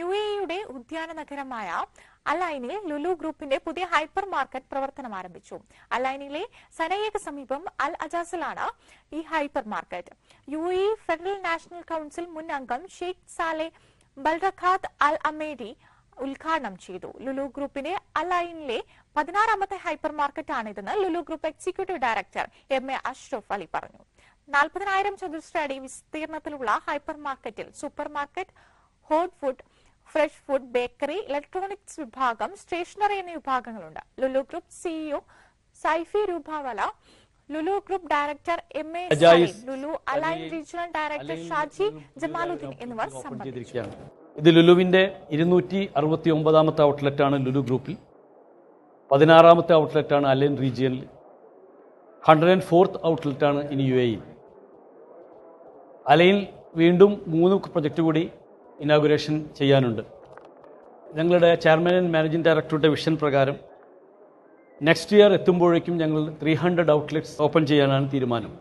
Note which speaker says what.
Speaker 1: U എയുടെ ഉദ്യാന നഗരമായ അലൈനിൽ ലുലു ഗ്രൂപ്പിന്റെ പുതിയ ഹൈപ്പർ മാർക്കറ്റ് പ്രവർത്തനം ആരംഭിച്ചു. അലൈനിലെ സനയക്ക് സമീപം അൽ അജാസിലാണ് ഈ hypermarket. U A Federal National Council മുൻ അംഗം ഷെയ്ഖ് സാലെ ബൽറഖാത്ത് അൽ അമേരി ഉദ്ഘാടനം ചെയ്തു. ലുലു ഗ്രൂപ്പിന്റെ അലൈനിലെ പതിനാറാമത്തെ hyper market ആണിതെന്ന് Lulu group executive director M A Ashraf Ali പറഞ്ഞു. നാൽപ്പതിനായിരം ചതുരശ്ര അടി വിസ്തീർണത്തിലുള്ള ഹൈപ്പർ മാർക്കറ്റിൽ supermarket hot food fresh food bakery electronics വിഭാഗം സ്റ്റേഷനറി എന്നീ വിഭാഗങ്ങളുണ്ട്. Lulu group CEO Saifee Rupawala Lulu group director M A Lulu Al Ain regional director Shaji Jamaluddin എന്നിവർ
Speaker 2: ഇത് ലുലുവിന്റെ ഇരുന്നൂറ്റി അറുപത്തി ഒമ്പതാമത്തെ ഔട്ട്ലെറ്റാണ് ലുലു ഗ്രൂപ്പിൽ. പതിനാറാമത്തെ ഔട്ട്ലെറ്റാണ് അലൈൻ റീജിയനിൽ. ഹൺഡ്രഡ് ആൻഡ് ഫോർത്ത് ഔട്ട്ലെറ്റാണ് ഇനി യു എയിൽ അലൈൻ വീണ്ടും മൂന്ന് പ്രൊജക്റ്റ് കൂടി ഇനാഗുറേഷൻ ചെയ്യാനുണ്ട്. ഞങ്ങളുടെ ചെയർമാൻ ആൻഡ് മാനേജിംഗ് ഡയറക്ടറുടെ വിഷൻ പ്രകാരം നെക്സ്റ്റ് ഇയർ എത്തുമ്പോഴേക്കും ഞങ്ങൾ ത്രീ ഹൺഡ്രഡ് ഔട്ട്ലെറ്റ്സ് ഓപ്പൺ ചെയ്യാനാണ് തീരുമാനം.